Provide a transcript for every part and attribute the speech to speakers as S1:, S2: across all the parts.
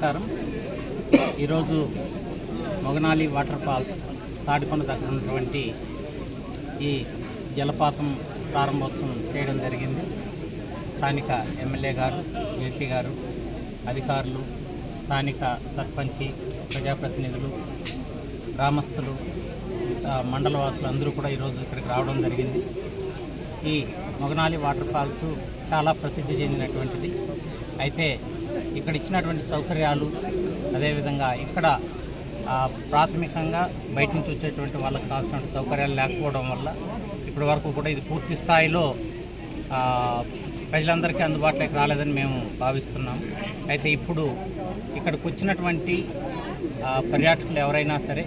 S1: నమస్కారం. ఈరోజు Moganali water falls Tadikonda దగ్గర ఉన్నటువంటి ఈ జలపాతం ప్రారంభోత్సవం చేయడం జరిగింది. స్థానిక ఎమ్మెల్యే గారు జేసీ గారు అధికారులు స్థానిక సర్పంచి ప్రజాప్రతినిధులు గ్రామస్తులు మండల వాసులు అందరూ కూడా ఈరోజు ఇక్కడికి రావడం జరిగింది. ఈ మొగనాలి వాటర్ ఫాల్స్ చాలా ప్రసిద్ధి చెందినటువంటిది. అయితే ఇక్కడ ఇచ్చినటువంటి సౌకర్యాలు అదేవిధంగా ఇక్కడ ప్రాథమికంగా బయట నుంచి వచ్చేటువంటి వాళ్ళకి కావాల్సినటువంటి సౌకర్యాలు లేకపోవడం వల్ల ఇప్పటి వరకు కూడా ఇది పూర్తి స్థాయిలో ప్రజలందరికీ అందుబాటులోకి రాలేదని మేము భావిస్తున్నాం అయితే ఇప్పుడు ఇక్కడికి వచ్చినటువంటి పర్యాటకులు ఎవరైనా సరే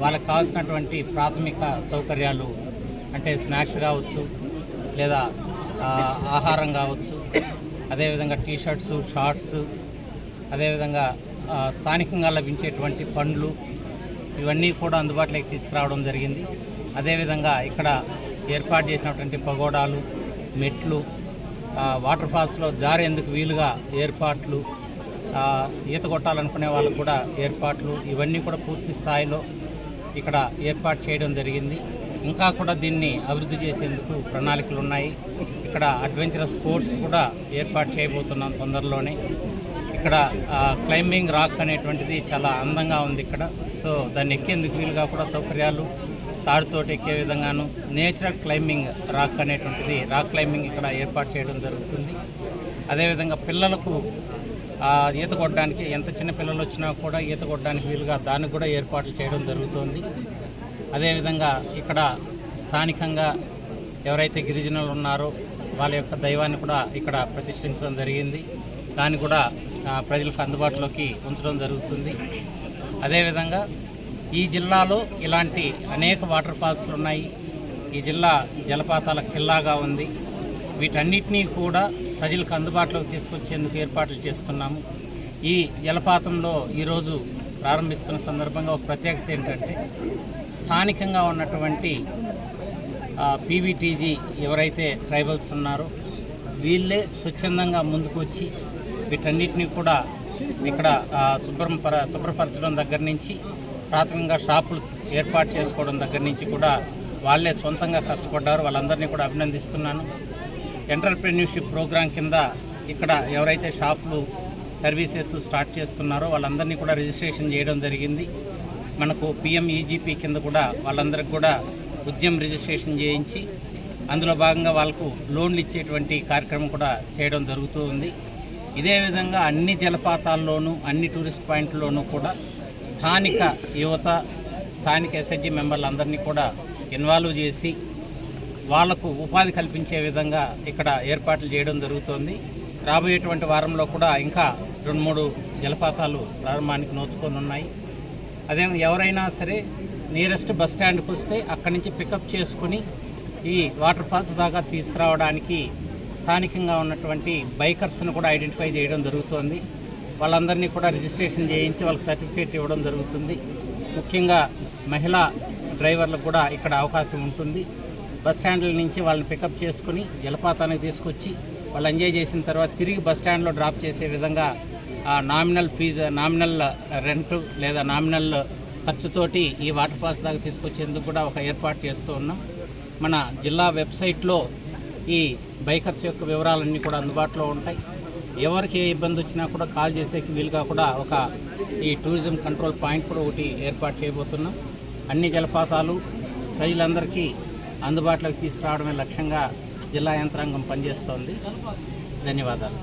S1: వాళ్ళకి కావాల్సినటువంటి ప్రాథమిక సౌకర్యాలు అంటే స్నాక్స్ కావచ్చు లేదా ఆహారం కావచ్చు అదేవిధంగా టీ షర్ట్స్ షార్ట్స్ అదేవిధంగా స్థానికంగా లభించేటువంటి పండ్లు ఇవన్నీ కూడా అందుబాటులోకి తీసుకురావడం జరిగింది. అదేవిధంగా ఇక్కడ ఏర్పాటు చేసినటువంటి పగోడాలు మెట్లు వాటర్ ఫాల్స్లో జారేందుకు వీలుగా ఏర్పాట్లు ఈత కొట్టాలనుకునే వాళ్ళకు కూడా ఏర్పాట్లు ఇవన్నీ కూడా పూర్తి స్థాయిలో ఇక్కడ ఏర్పాటు చేయడం జరిగింది. ఇంకా కూడా దీన్ని అభివృద్ధి చేసేందుకు ప్రణాళికలు ఉన్నాయి. ఇక్కడ అడ్వెంచరస్ స్పోర్ట్స్ కూడా ఏర్పాటు చేయబోతున్నాం తొందరలోనే. ఇక్కడ క్లైంబింగ్ రాక్ అనేటువంటిది చాలా అందంగా ఉంది ఇక్కడ. సో దాన్ని ఎక్కేందుకు వీలుగా కూడా సౌకర్యాలు తాడుతోటి ఎక్కే విధంగాను నేచురల్ క్లైంబింగ్ రాక్ అనేటువంటిది రాక్ క్లైంబింగ్ ఇక్కడ ఏర్పాటు చేయడం జరుగుతుంది. అదేవిధంగా పిల్లలకు ఈత కొట్టడానికి ఎంత చిన్న పిల్లలు వచ్చినా కూడా ఈత కొట్టడానికి వీలుగా దానికి కూడా ఏర్పాట్లు చేయడం జరుగుతుంది. అదేవిధంగా ఇక్కడ స్థానికంగా ఎవరైతే గిరిజనులు ఉన్నారో వాళ్ళ యొక్క దైవాన్ని కూడా ఇక్కడ ప్రతిష్ఠించడం జరిగింది. దాన్ని కూడా ప్రజలకు అందుబాటులోకి ఉంచడం జరుగుతుంది. అదేవిధంగా ఈ జిల్లాలో ఇలాంటి అనేక వాటర్ ఫాల్స్లు ఉన్నాయి. ఈ జిల్లా జలపాతాల కిల్లాగా ఉంది. వీటన్నిటినీ కూడా ప్రజలకు అందుబాటులోకి తీసుకొచ్చేందుకు ఏర్పాట్లు చేస్తున్నాము. ఈ జలపాతంలో ఈరోజు ప్రారంభిస్తున్న సందర్భంగా ఒక ప్రత్యేకత ఏంటంటే స్థానికంగా ఉన్నటువంటి పీవీటీజీ ఎవరైతే ట్రైబల్స్ ఉన్నారో వీళ్ళే స్వచ్ఛందంగా ముందుకు వచ్చి వీటన్నిటిని కూడా ఇక్కడ శుభ్రం పర శుభ్రపరచడం దగ్గర నుంచి ప్రాథమికంగా షాపులు ఏర్పాటు చేసుకోవడం దగ్గర నుంచి కూడా వాళ్ళే సొంతంగా కష్టపడ్డారు. వాళ్ళందరినీ కూడా అభినందిస్తున్నాను. ఎంటర్ప్రెన్యూర్షిప్ ప్రోగ్రాం కింద ఇక్కడ ఎవరైతే షాపులు సర్వీసెస్ స్టార్ట్ చేస్తున్నారో వాళ్ళందరినీ కూడా రిజిస్ట్రేషన్ చేయడం జరిగింది. మనకు పిఎం ఈజీపీ కింద కూడా వాళ్ళందరికీ కూడా ఉద్యమ రిజిస్ట్రేషన్ చేయించి అందులో భాగంగా వాళ్ళకు లోన్లు ఇచ్చేటువంటి కార్యక్రమం కూడా చేయడం జరుగుతూ ఉంది. ఇదే విధంగా అన్ని జలపాతాల్లోనూ అన్ని టూరిస్ట్ పాయింట్లోనూ కూడా స్థానిక యువత స్థానిక ఎస్హెచ్జి మెంబర్లందరినీ కూడా ఇన్వాల్వ్ చేసి వాళ్ళకు ఉపాధి కల్పించే విధంగా ఇక్కడ ఏర్పాట్లు చేయడం జరుగుతోంది. రాబోయేటువంటి వారంలో కూడా ఇంకా రెండు మూడు జలపాతాలు ప్రారంభానికి నోచుకొని ఉన్నాయి. అదే ఎవరైనా సరే నియరెస్ట్ బస్ స్టాండ్కి వస్తే అక్కడి నుంచి పికప్ చేసుకుని ఈ వాటర్ ఫాల్స్ దాకా తీసుకురావడానికి స్థానికంగా ఉన్నటువంటి బైకర్స్ను కూడా ఐడెంటిఫై చేయడం జరుగుతోంది. వాళ్ళందరినీ కూడా రిజిస్ట్రేషన్ చేయించి వాళ్ళకి సర్టిఫికేట్ ఇవ్వడం జరుగుతుంది. ముఖ్యంగా మహిళా డ్రైవర్లకు కూడా ఇక్కడ అవకాశం ఉంటుంది. బస్ స్టాండ్ల నుంచి వాళ్ళని పికప్ చేసుకుని జలపాతానికి తీసుకొచ్చి వాళ్ళు ఎంజాయ్ చేసిన తర్వాత తిరిగి బస్ స్టాండ్లో డ్రాప్ చేసే విధంగా ఆ నామినల్ ఫీజు నామినల్ రెంట్ లేదా నామినల్ ఖర్చుతోటి ఈ వాటర్ ఫాల్స్ దాకా తీసుకొచ్చేందుకు కూడా ఒక ఏర్పాటు చేస్తూ ఉన్నాం. మన జిల్లా వెబ్సైట్లో ఈ బైకర్స్ యొక్క వివరాలన్నీ కూడా అందుబాటులో ఉంటాయి. ఎవరికి ఏ ఇబ్బంది వచ్చినా కూడా కాల్ చేసేకి వీలుగా కూడా ఒక ఈ టూరిజం కంట్రోల్ పాయింట్ కూడా ఒకటి ఏర్పాటు చేయబోతున్నాం. అన్ని జలపాతాలు ప్రజలందరికీ అందుబాటులోకి తీసుకురావడమే లక్ష్యంగా జిల్లా యంత్రాంగం పనిచేస్తోంది. ధన్యవాదాలు.